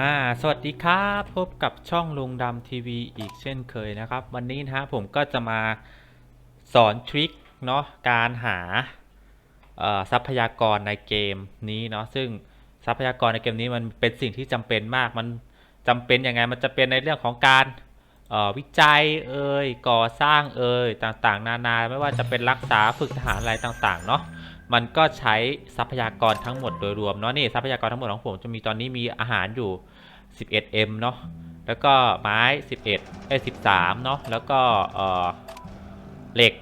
อ่าสวัสดีครับพบกับช่องลุงดำทีวีอีกเช่นเคยนะครับ วันนี้นะฮะผมก็จะมาสอนทริคเนาะการหาทรัพยากรในเกมนี้เนาะซึ่งทรัพยากรในเกมนี้มันเป็นสิ่งที่จำเป็นมากมันจำเป็นยังไงมันจะเป็นในเรื่องของการวิจัยเอ่ยก่อสร้างเอ่ยต่างๆ นานาไม่ว่าจะเป็นรักษาฝึกทหารอะไรต่างๆเนาะ มันก็ใช้ทรัพยากรทั้งหมดโดยรวมเนาะนี่ทรัพยากรทั้งหมดของผมจะมีตอนนี้มีอาหารอยู่ 11m เนาะแล้วก็ไม้ 11เอ้ย13 เนาะแล้วก็เออเหล็ก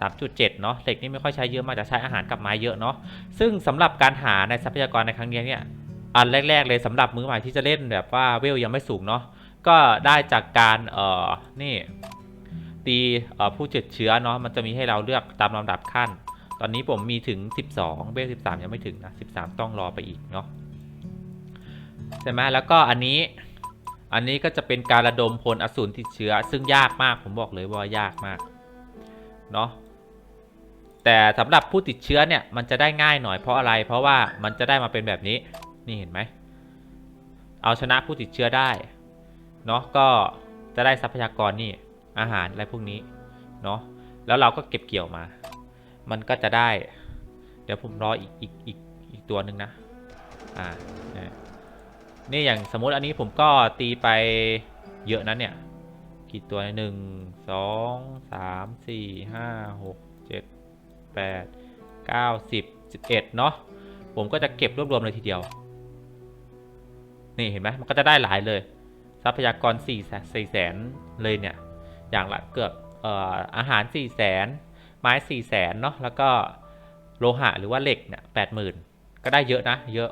3.7 เนาะเหล็กนี่ไม่ค่อยใช้เยอะมากจะใช้อาหารกับไม้เยอะเนาะซึ่งสำหรับการหาในทรัพยากรในครั้งนี้เนี่ยอันแรก ๆ เลยสำหรับมือใหม่ที่จะเล่นแบบว่าเวลยังไม่สูงเนาะก็ได้จากการเอ่อนี่ตีผู้ติดเชื้อเนาะมันจะมีให้เราเลือกตามลำดับขั้น ตอนนี้ผมมีถึง 12เบส13 ยังไม่ถึงนะ 13 ต้องรอไปอีกเนาะใช่ไหมแล้วก็อันนี้อันนี้ก็จะเป็นการระดมพลอสูรติดเชื้อ ซึ่งยากมากผมบอกเลยว่ายากมากเนาะแต่สำหรับผู้ติดเชื้อเนี่ยมันจะได้ง่ายหน่อยเพราะอะไร เพราะว่ามันจะได้มาเป็นแบบนี้นี่เห็นไหมเอาชนะผู้ติดเชื้อได้เนาะก็จะได้ทรัพยากรนี่อาหารอะไรพวกนี้เนาะแล้วเราก็เก็บเกี่ยวมา มันก็จะได้ เดี๋ยวผมรออีกอีกอีกอีกตัวหนึ่งนะ อ่าเนี่ยอย่างสมมติอันนี้ผมก็ตีไปเยอะนั้นเนี่ย กี่ตัวหนึ่งสองสามสี่ห้าหกเจ็ดแปดเก้าสิบสิบเอ็ดเนาะผมก็จะเก็บรวบรวมเลยทีเดียว นี่เห็นไหมมันก็จะได้หลายเลย ทรัพยากร4ี่สี่แสนเลยเนี่ย อย่างละเกือบเอ่ออาหาร4ี่แสน ม้4ี่แสนเนาะแล้วก็โลหะหรือว่าเหล็กเนี่ยแปดหมื่นก็ได้เยอะนะ เยอะ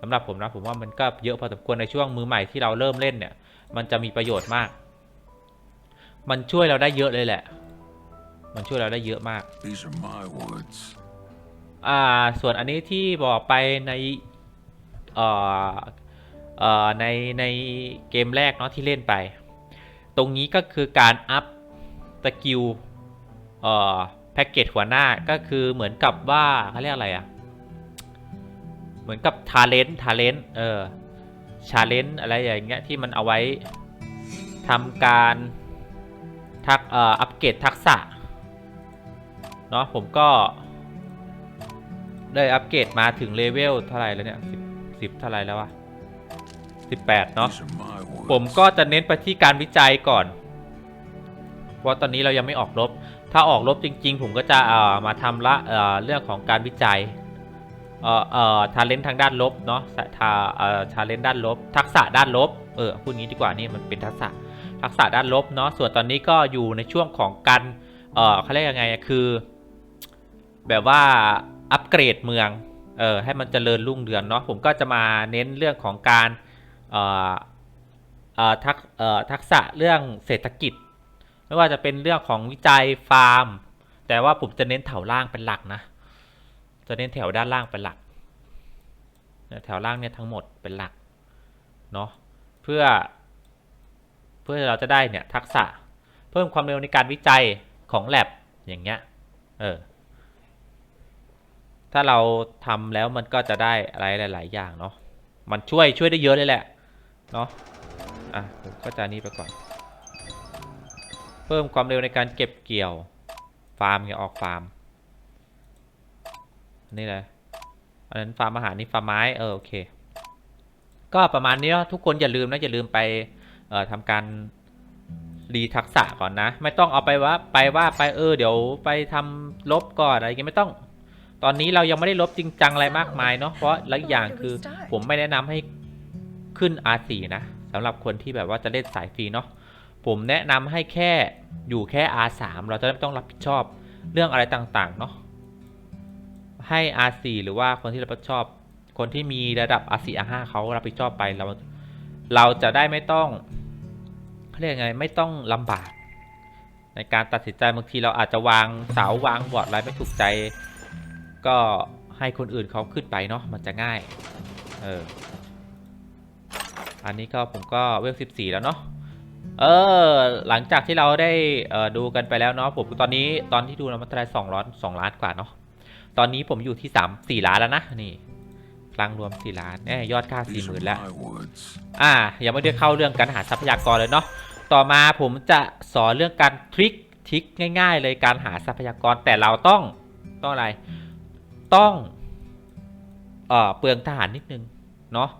สำหรับผมนะผมว่ามันก็เยอะพอสมควรในช่วงมือใหม่ที่เราเริ่มเล่นเนี่ย มันจะมีประโยชน์มาก มันช่วยเราได้เยอะเลยแหละ มันช่วยเราได้เยอะมาก These are my woods. อ่าส่วนอันนี้ที่บอกไปในเอ่อเอ่อในในเกมแรกเนาะที่เล่นไป ตรงนี้ก็คือการอัพสกิล เอ่อแพ็กเกจหัวหน้าก็คือเหมือนกับว่าเขาเรียกอะไรอะ่ะ เหมือนกับทาเลนต์ทาเลนต์เออชาเลนจ์อะไรอย่างเงี้ยที่มันเอาไว้ทำการทักเอ่ออัปเกรดทักษะเนาะผมก็ได้อัปเกรดมาถึงเลเวลเท่าไหร่แล้วเนี่ยสิบสิบเท่าไหร่แล้ววะสิบแปดเนาะ These are my woods. ผมก็จะเน้นไปที่การวิจัยก่อนเพราะตอนนี้เรายังไม่ออกรบ ถ้าออกรบจริง ๆ ผมก็จะเอ่อมาทำละเอ่อเรื่องของการวิจัยเอ่อเอ่อทาเลนทางด้านลบเนาะทาเอ่อทาเลนด้านลบ ทักษะด้านลบเออพูดงี้ดีกว่านี่มันเป็นทักษะทักษะด้านลบเนาะส่วนตอนนี้ก็อยู่ในช่วงของการเอ่อเขาเรียกยังไงคือ แบบว่าอัปเกรดเมืองเออให้มันเจริญรุ่งเรืองเนาะผมก็จะมาเน้นเรื่องของการเอ่อเอ่อทักเอ่อทักษะเรื่องเศรษฐกิจ ไม่ว่าจะเป็นเรื่องของวิจัยฟาร์ม แต่ว่าผมจะเน้นแถวล่างเป็นหลักนะ จะเน้นแถวด้านล่างเป็นหลัก แถวล่างเนี่ยทั้งหมดเป็นหลักเนาะเพื่อ เพื่อเราจะได้เนี่ยทักษะเพิ่มความเร็วในการวิจัยของแ a บอย่างเงี้ยเออถ้าเราทำแล้วมันก็จะได้อะไรหลาย ๆ อย่างเนาะมันช่วยช่วยได้เยอะเลยแหละเนาะอะผมก็จะนี้ไปก่อน เพิ่มความเร็วในการเก็บเกี่ยว ฟาร์มไงออกฟาร์ม นี่เลยอันนั้นฟาร์มอาหารนี่ฟาร์มไม้ เออโอเค ก็ประมาณนี้เนอะทุกคนอย่าลืมนะอย่าลืมไปเอ่อทำการรีทักษะก่อนนะ ไม่ต้องเอาไปว่าไปว่าไปเออเดี๋ยวไปทำลบก่อนอะไรอย่างเงี้ยไม่ต้อง ตอนนี้เรายังไม่ได้ลบจริงจังอะไรมากมายเนาะเพราะและอีกอย่างคือผมไม่แนะนำให้ขึ้น R4 นะสำหรับคนที่แบบว่าจะเล่นสายฟรีเนาะ ผมแนะนำให้แค่อยู่แค่ R3 เราจะไม่ต้องรับผิดชอบเรื่องอะไรต่างๆเนาะให้ R4 หรือว่าคนที่รับผิดชอบ คนที่มีระดับ R4 R5 เขารับผิดชอบไปเราเราจะได้ไม่ต้องเขาเรียกไงไม่ต้องลำบาก ในการตัดสินใจบางทีเราอาจจะวางเสาวางบอร์ดอะไรไม่ถูกใจ ก็ให้คนอื่นเขาขึ้นไปเนาะมันจะง่ายเอออันนี้ก็ผมก็เวล14 แล้วเนาะ เออหลังจากที่เราได้เอ่อดูกันไปแล้วเนาะผมตอนนี้ตอนที่ดูนะมันเท่าไหรสองล้านสองล้านกว่าเนาะตอนนี้ผมอยู่ที่สามสี่ล้านแล้วนะนี่คลังรวมสี่ล้านแน่ยอดค่าสี่ These ห are มื่นแล้ว my woods. อ่ายังไม่ได้เข้าเรื่องการหาทรัพยากรเลยเนาะต่อมาผมจะสอนเรื่องการทริคทริคง่าย ๆ เลยการหาทรัพยากรแต่เราต้องต้องอะไรต้องเอ่อเปลืองทหารนิดนึงเนาะ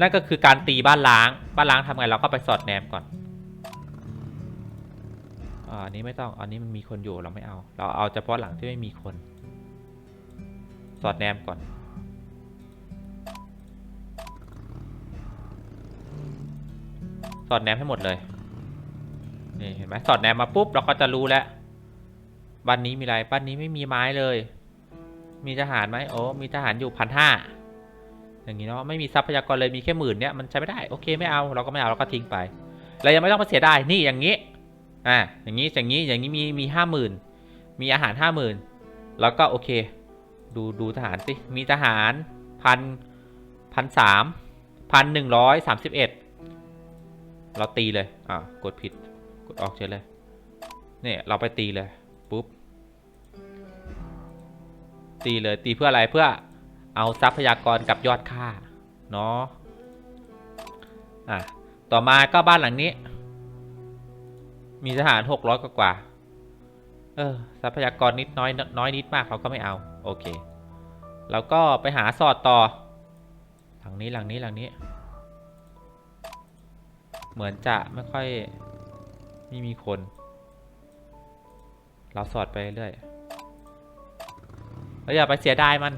นั่นก็คือการตีบ้านล้าง บ้านล้างทำไงเราก็ไปสอดแนมก่อนอาอันนี้ไม่ต้อง อันนี้มันมีคนอยู่เราไม่เอา เราเอาเฉพาะหลังที่ไม่มีคน สอดแนมก่อน สอดแนมให้หมดเลย นี่เห็นไหมสอดแนมมาปุ๊บเราก็จะรู้แล้วบ้านนี้มีอะไรบ้านนี้ไม่มีไม้เลย มีทหารไหมโอ้มีทหารอยู่พันห้า อย่างนี้เนาะไม่มีทรัพยากรเลยมีแค่หมื่นเนี่ยมันใช้ไม่ได้โอเคไม่เอาเราก็ไม่เอาเราก็ทิ้งไปเรายังไม่ต้องมาเสียดายนี่อย่างนี้อ่าอย่างนี้อย่างนี้อย่างนี้มีมีห้าหมื่นมีอาหารห้าหมื่นแล้วก็โอเค ดูดูทหารสิมีทหารพันพันสามพันหนึ่งร้อยสามสิบเอ็ดเราตีเลยอ่ากดผิดกดออกเฉยเลยเนี่ยเราไปตีเลยปุ๊บตีเลยตีเพื่ออะไรเพื่อ เอาทรัพยากรกับยอดค่าเนาะอะต่อมาก็บ้านหลังนี้ มีทหารหกร้อยกว่าเออทรัพยากรนิดน้อยน้อยนิดมากเราก็ไม่เอา โอเคแล้วก็ไปหาสอดต่อ หลังนี้หลังนี้หลังนี้ เหมือนจะไม่ค่อยไม่มีคน เราสอดไปเรื่อยเราอย่าไปเสียดายมัน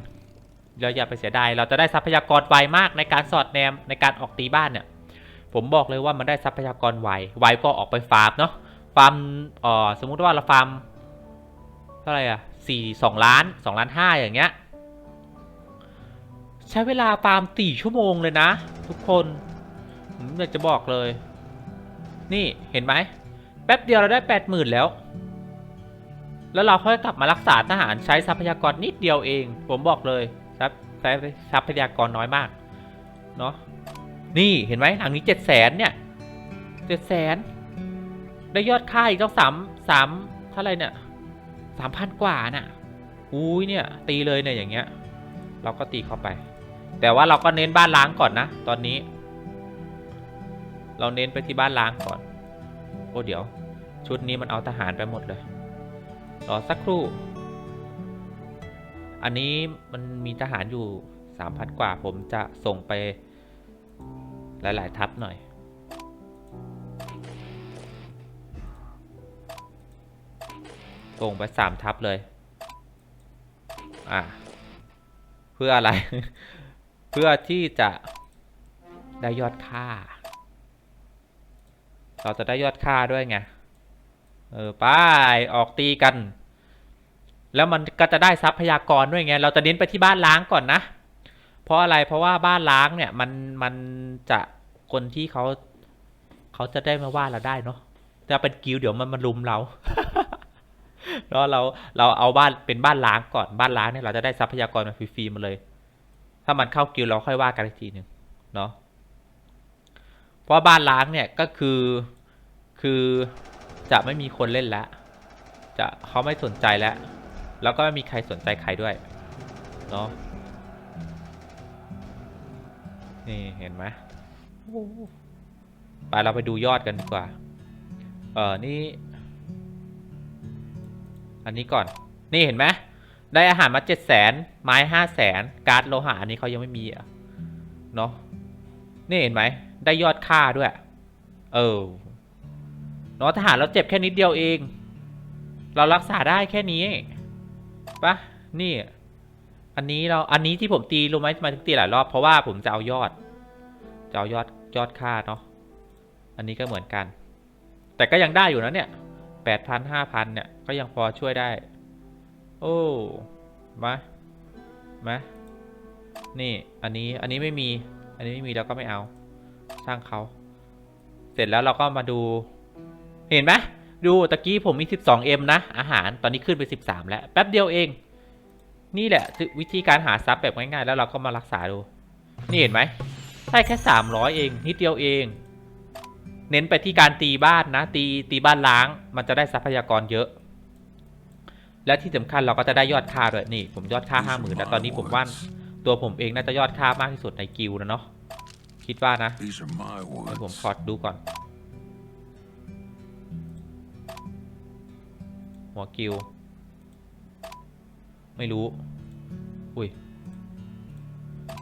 เราอย่าไปเสียดายเราจะได้ทรัพยากรไวมากในการสอดแนมในการออกตีบ้านเนี่ย ผมบอกเลยว่ามันได้ทรัพยากรไวไวก็ออกไปฟาร์มเนาะฟาร์มเอ่อสมมุติว่าเราฟาร์มเท่าไหร่อะสี่สองล้านสองล้านห้าอย่างเงี้ยใช้เวลาฟาร์มสี่ชั่วโมงเลยนะ ทุกคนผมอยากจะบอกเลย นี่เห็นไหมแป๊บเดียวเราได้แปดหมื่นแล้ว แล้วเราค่อยกลับมารักษาทหารใช้ทรัพยากรนิดเดียวเอง ผมบอกเลย ทรัพใช้ทรัพยากรน้อยมาก เนาะนี่เห็นไหมหลังนี้เจ็ดแสนเนี่ยเจ็ดแสนได้ยอดค่าอีกต้องสามสามเท่าไรเนี่ยสามพันกว่าน่ะอุ้ยเนี่ย ตีเลยเนี่ยอย่างเงี้ย เราก็ตีเข้าไป แต่ว่าเราก็เน้นบ้านล้างก่อนนะ ตอนนี้ เราเน้นไปที่บ้านล้างก่อน โอ้เดี๋ยว ชุดนี้มันเอาทหารไปหมดเลย รอสักครู่ อันนี้มันมีทหารอยู่สามพันกว่า ผมจะส่งไปหลาย ๆ ทัพหน่อย ส่งไปสามทัพเลย อ่า เพื่ออะไร เพื่อที่จะได้ยอดค่า เราจะได้ยอดค่าด้วยไง เออ ไป ออกตีกัน แล้วมันก็จะได้ทรัพยากรด้วยไง เราจะเน้นไปที่บ้านล้างก่อนนะ เพราะอะไร เพราะว่าบ้านล้างเนี่ยมันมันจะคนที่เขาเขาจะได้มาว่าเราได้เนาะถ้าเป็นกิลเดี๋ยวมันมาลุมเราแล้วเราเราเอาบ้านเป็นบ้านล้างก่อนบ้านล้างเนี่ยเราจะได้ทรัพยากรมาฟรีๆมาเลย ถ้ามันเข้ากิลเราค่อยว่ากันอีกทีหนึ่งเนาะ เพราะบ้านล้างเนี่ยก็คือคือจะไม่มีคนเล่นแล้ว จะเขาไม่สนใจแล้ว แล้วก็ไม่มีใครสนใจใครด้วย เนาะนี่เห็นไหมไปเราไปดูยอดกันดีกว่า เออนี่ อันนี้ก่อน นี่เห็นไหมได้อาหารมาเจ็ดแสนไม้ห้าแสนการ์ดโลหะอันนี้เขายังไม่มีอะเนาะนี่เห็นไหม ได้ยอดค่าด้วย เออเนาะทหารเราเจ็บแค่นิดเดียวเอง เรารักษาได้แค่นี้ ปะนี่ อันนี้เราอันนี้ที่ผมตีรู้ไหมทำไมถึงตีหลายรอบเพราะว่าผมจะเอายอด จะเอายอดยอดค่าเนาะอันนี้ก็เหมือนกัน แต่ก็ยังได้อยู่นะเนี่ยแปดพันห้าพันเนี่ย ก็ยังพอช่วยได้ โอ้มามานี่ อันนี้อันนี้ไม่มี อันนี้ไม่มีเราก็ไม่เอาช่างเขา เสร็จแล้วเราก็มาดู เห็นไหม ดูตะกี้ผมมี 12M นะ อาหารตอนนี้ขึ้นไป 13 แล้ว แป๊บเดียวเอง นี่แหละคือวิธีการหาซับแบบง่ายๆ แล้วเราก็มารักษาดู นี่เห็นไหมได้แค่ 300 เอง นิดเดียวเอง เน้นไปที่การตีบ้านนะ ตีตีบ้านล้าง มันจะได้ทรัพยากรเยอะ และที่สำคัญเราก็จะได้ยอดค่าด้วยนี่ ผมยอดค่า 50,000แล้วตอนนี้ผมว่าตัวผมเองน่าจะยอดค่ามากที่สุดในกิลด์นะเนาะคิดว่านะ These are my เดี๋ยวผม woods. ขอดูก่อน หัวกิลไม่รู้ อุ้ย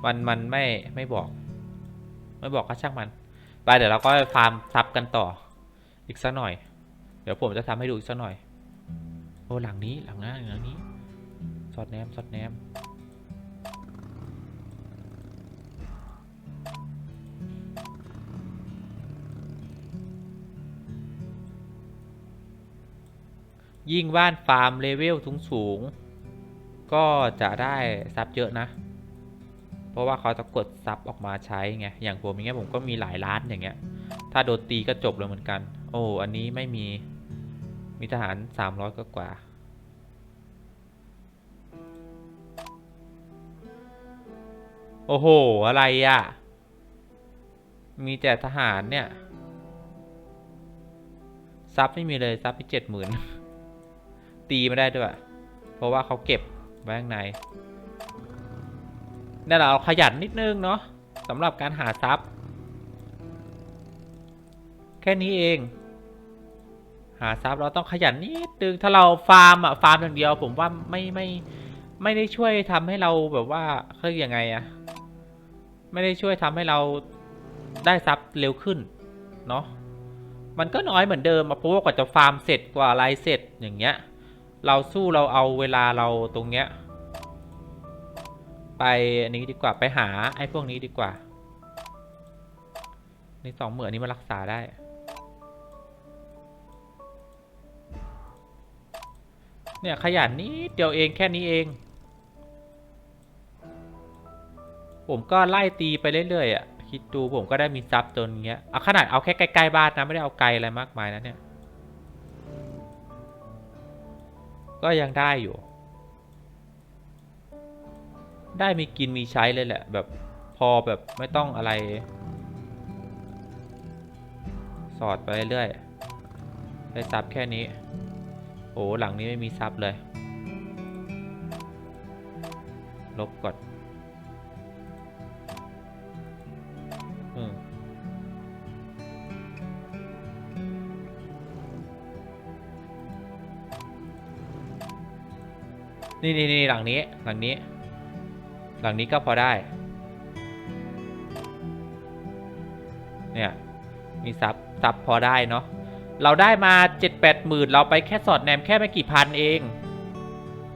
มันมันไม่ไม่บอก ไม่บอกก็ช่างมัน ไปเดี๋ยวเราก็ไปฟาร์มซับกันต่อ อีกสักหน่อย เดี๋ยวผมจะทำให้ดูอีกสักหน่อย โอ้หลังนี้หลังหน้าหลังนี้ สอดแนมสอดแนม ยิ่งบ้านฟาร์มเลเวลสูงสูงๆก็จะได้ซับเยอะนะ เพราะว่าเขาจะกดซับออกมาใช้ไง อย่างผมอย่างเงี้ยผมก็มีหลายล้านอย่างเงี้ย ถ้าโดนตีก็จบเลยเหมือนกัน โอ้ อันนี้ไม่มี มีทหาร 300ก็กว่า โอ้โห อะไรอะ่ะ มีแต่ทหารเนี่ย ซับไม่มีเลย ซับไปเจ็ดหมื่น ตีไม่ได้ด้วย เพราะว่าเขาเก็บไว้ข้างในนี่นเราขยันนิดนึงเนาะสำหรับการหาซับแค่นี้เอง หาซับเราต้องขยันนิดนึง ถ้าเราฟาร์มอะฟาร์มอย่างเดียว ผมว่าไม่ไม่ไม่ได้ช่วยทำให้เราแบบว่าคือยังไงอะไม่ได้ช่วยทำให้เราได้ซับเร็วขึ้นเนาะมันก็น้อยเหมือนเดิมอะเพราะว่ากว่าจะฟาร์มเสร็จกว่าอะไรเสร็จอย่างเงี้ย เราสู้เราเอาเวลาเราตรงเนี้ย ไปอันนี้ดีกว่าไปหาไอ้พวกนี้ดีกว่า ในสองเหมือนนี้มารักษาได้เนี่ยขยันนิดเดียวเองแค่นี้เอง ผมก็ไล่ตีไปเรื่อยๆอะคิดดูผมก็ได้มีซับจนเงี้ยเอาขนาดเอาแค่ใกล้ๆบ้านนะไม่ได้เอาไกลอะไรมากมายนะเนี่ย ก็ยังได้อยู่ ได้มีกินมีใช้เลยแหละ แบบพอแบบไม่ต้องอะไร สอดไปเรื่อยๆได้ซับแค่นี้ โอ้หลังนี้ไม่มีซับเลย ลบก่อน นี่นี่นี่หลังนี้หลังนี้ หลังนี้ก็พอได้ เนี่ย มีซับซับพอได้เนาะเราได้มาเจ็ดแปดหมื่นเราไปแค่สอดแนมแค่ไม่กี่พันเอง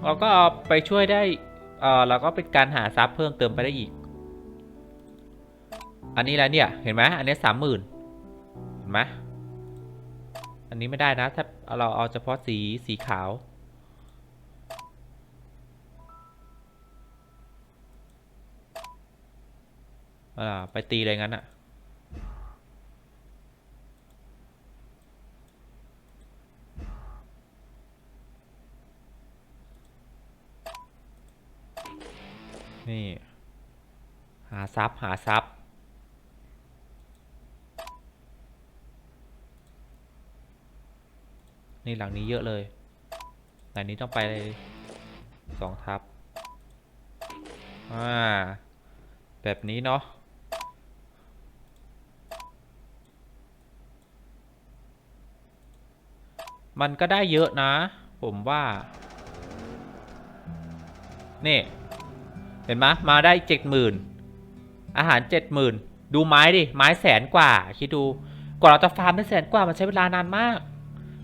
เราก็เอาไปช่วยได้เออเราก็เป็นการหาซับเพิ่มเติมไปได้อีก อันนี้แล้วเนี่ยเห็นไหมอันนี้สามหมื่นเห็นไหมอันนี้ไม่ได้นะ ถ้าเราเอาเฉพาะสีสีขาว อ่าไปตีอะไรงั้นอะนี่ หาซับหาซับนี่หลังนี้เยอะเลยหลังนี้ต้องไปสองทับ อ่า แบบนี้เนาะ มันก็ได้เยอะนะ ผมว่า นี่ เห็นไหมมาได้เจ็ดหมื่นอาหารเจ็ดหมื่นดูไม้ดิ ไม้แสนกว่า คิดดู กว่าเราจะฟาร์มได้แสนกว่ามันใช้เวลานานมาก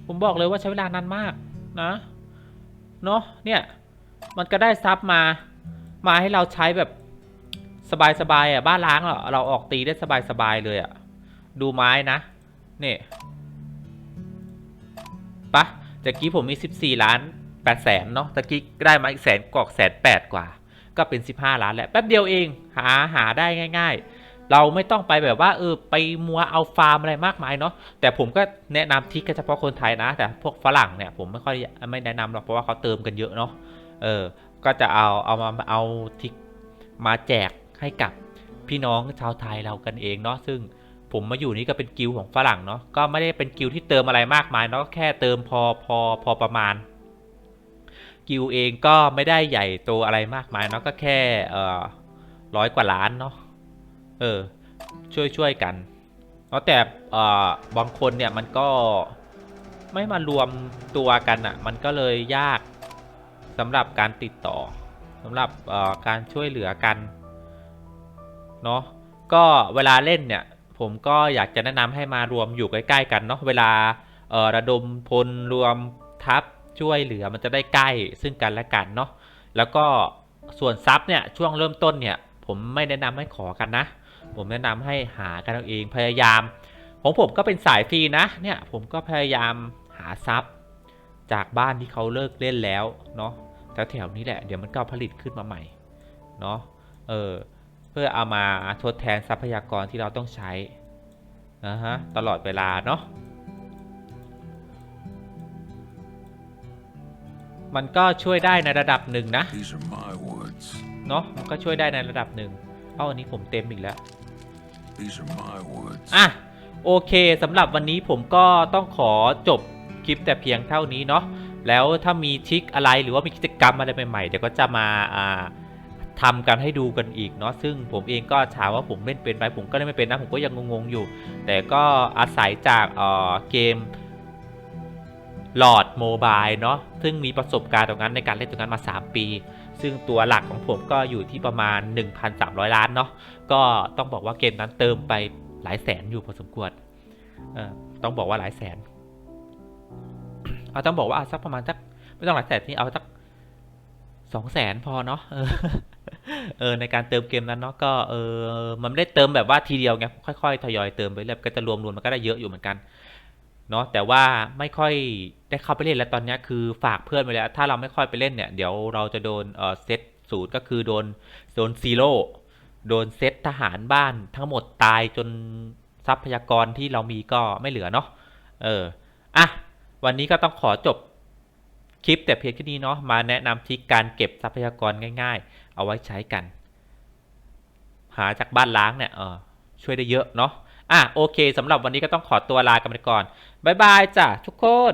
ผมบอกเลยว่าใช้เวลานานมากนะ เนาะเนี่ย มันก็ได้ซับมา มาให้เราใช้แบบสบายๆอะ บ้านล้างเหรอเราออกตีได้สบายๆเลยอะ ดูไม้นะนี่ ปะตะกี้ผมมี 14 ล้าน8แสนเนาะตะกี้ได้มาอีกแสนกอกแสนแปดกว่า ก็เป็น 15 ล้านแล้วแป๊บเดียวเองหาหาได้ง่าย ๆ เราไม่ต้องไปแบบว่าเออไปมัวเอาฟาร์มอะไรมากมายเนาะแต่ผมก็แนะนำทิกเฉพาะคนไทยนะ แต่พวกฝรั่งเนี่ยผมไม่ค่อยไม่แนะนำหรอกเพราะว่าเขาเติมกันเยอะเนาะเออก็จะเอาเอามาเอาทิกมาแจกให้กับพี่น้องชาวไทยเรากันเองเนาะซึ่ง ผมมาอยู่นี่ก็เป็นกิลด์ของฝรั่งเนาะก็ไม่ได้เป็นกิลด์ที่เติมอะไรมากมายเนาะแค่เติมพอพอพอประมาณ กิลด์เองก็ไม่ได้ใหญ่โตอะไรมากมายเนาะก็แค่เออร้อยกว่าล้านเนาะเออช่วยช่วยกันเนาะแต่เอ่อบางคนเนี่ยมันก็ไม่มารวมตัวกันอะ่ะมันก็เลยยากสำหรับการติดต่อสำหรับเอ่อการช่วยเหลือกันเนาะก็เวลาเล่นเนี่ย ผมก็อยากจะแนะนำให้มารวมอยู่ใกล้ ๆ กันเนาะเวลาเออระดมพลรวมทัพช่วยเหลือมันจะได้ใกล้ซึ่งกันและกันเนาะแล้วก็ส่วนซับเนี่ยช่วงเริ่มต้นเนี่ย ผมไม่แนะนำให้ขอกันนะ ผมแนะนำให้หากันเอาเองพยายาม ของผมก็เป็นสายฟรีนะเนี่ยผมก็พยายามหาซับจากบ้านที่เขาเลิกเล่นแล้วเนาะแถวๆนี้แหละเดี๋ยวมันก็ผลิตขึ้นมาใหม่เนาะเออ พื่อเอามาทดแทนทรัพยากรที่เราต้องใช้นะฮะตลอดเวลาเนาะมันก็ช่วยได้ในระดับหนึ่งนะ These are my woods. เนาะมันก็ช่วยได้ในระดับหนึ่งเอ้าอันนี้ผมเต็มอีกแล้ว These are my woods. อะโอเคสำหรับวันนี้ผมก็ต้องขอจบคลิปแต่เพียงเท่านี้เนาะแล้วถ้ามีทริคอะไรหรือว่ามีกิจกรรมอะไรใหม่ๆเดี๋ยวก็จะมาอ่า ทำกันให้ดูกันอีกเนาะซึ่งผมเองก็ถามว่าผมเล่นเป็นไหมผมก็เล่นไม่เป็นนะผมก็ยังงงๆอยู่ แต่ก็อาศัยจากเเกมหลอดโมบายเนาะซึ่งมีประสบการณ์ตรงนั้นในการเล่นตรงนั้นมา 3 ปี ซึ่งตัวหลักของผมก็อยู่ที่ประมาณ 1,300 ล้านเนาะก็ต้องบอกว่าเกมนั้นเติมไปหลายแสนอยู่พอสมควรต้องบอกว่าหลายแสนเอาต้องบอกว่าเอาสักประมาณสักไม่ต้องหลายแสนนี่เอาสักสองแสนพอเนาะ เออในการเติมเกมนั้นเนาะก็เออมันไม่ได้เติมแบบว่าทีเดียวไงค่อยๆทยอยเติมไปเรื่อยก็จะรวมๆมันก็ได้เยอะอยู่เหมือนกันเนาะแต่ว่าไม่ค่อยได้เข้าไปเล่นแล้วตอนนี้คือฝากเพื่อนไปแล้ว ถ้าเราไม่ค่อยไปเล่นเนี่ยเดี๋ยวเราจะโดนเออเซตสูตรก็คือโดนโดนซีโร่โดนเซตทหารบ้านทั้งหมดตายจนทรัพยากรที่เรามีก็ไม่เหลือเนาะเอออะวันนี้ก็ต้องขอจบคลิปแต่เพียงแค่นี้เนาะมาแนะนำทริคการเก็บทรัพยากรง่าย ๆ เอาไว้ใช้กัน หาจากบ้านล้างเนี่ยเออช่วยได้เยอะเนาะอะโอเคสำหรับวันนี้ก็ต้องขอตัวลากันไปก่อน บ๊ายบายจ้ะทุกคน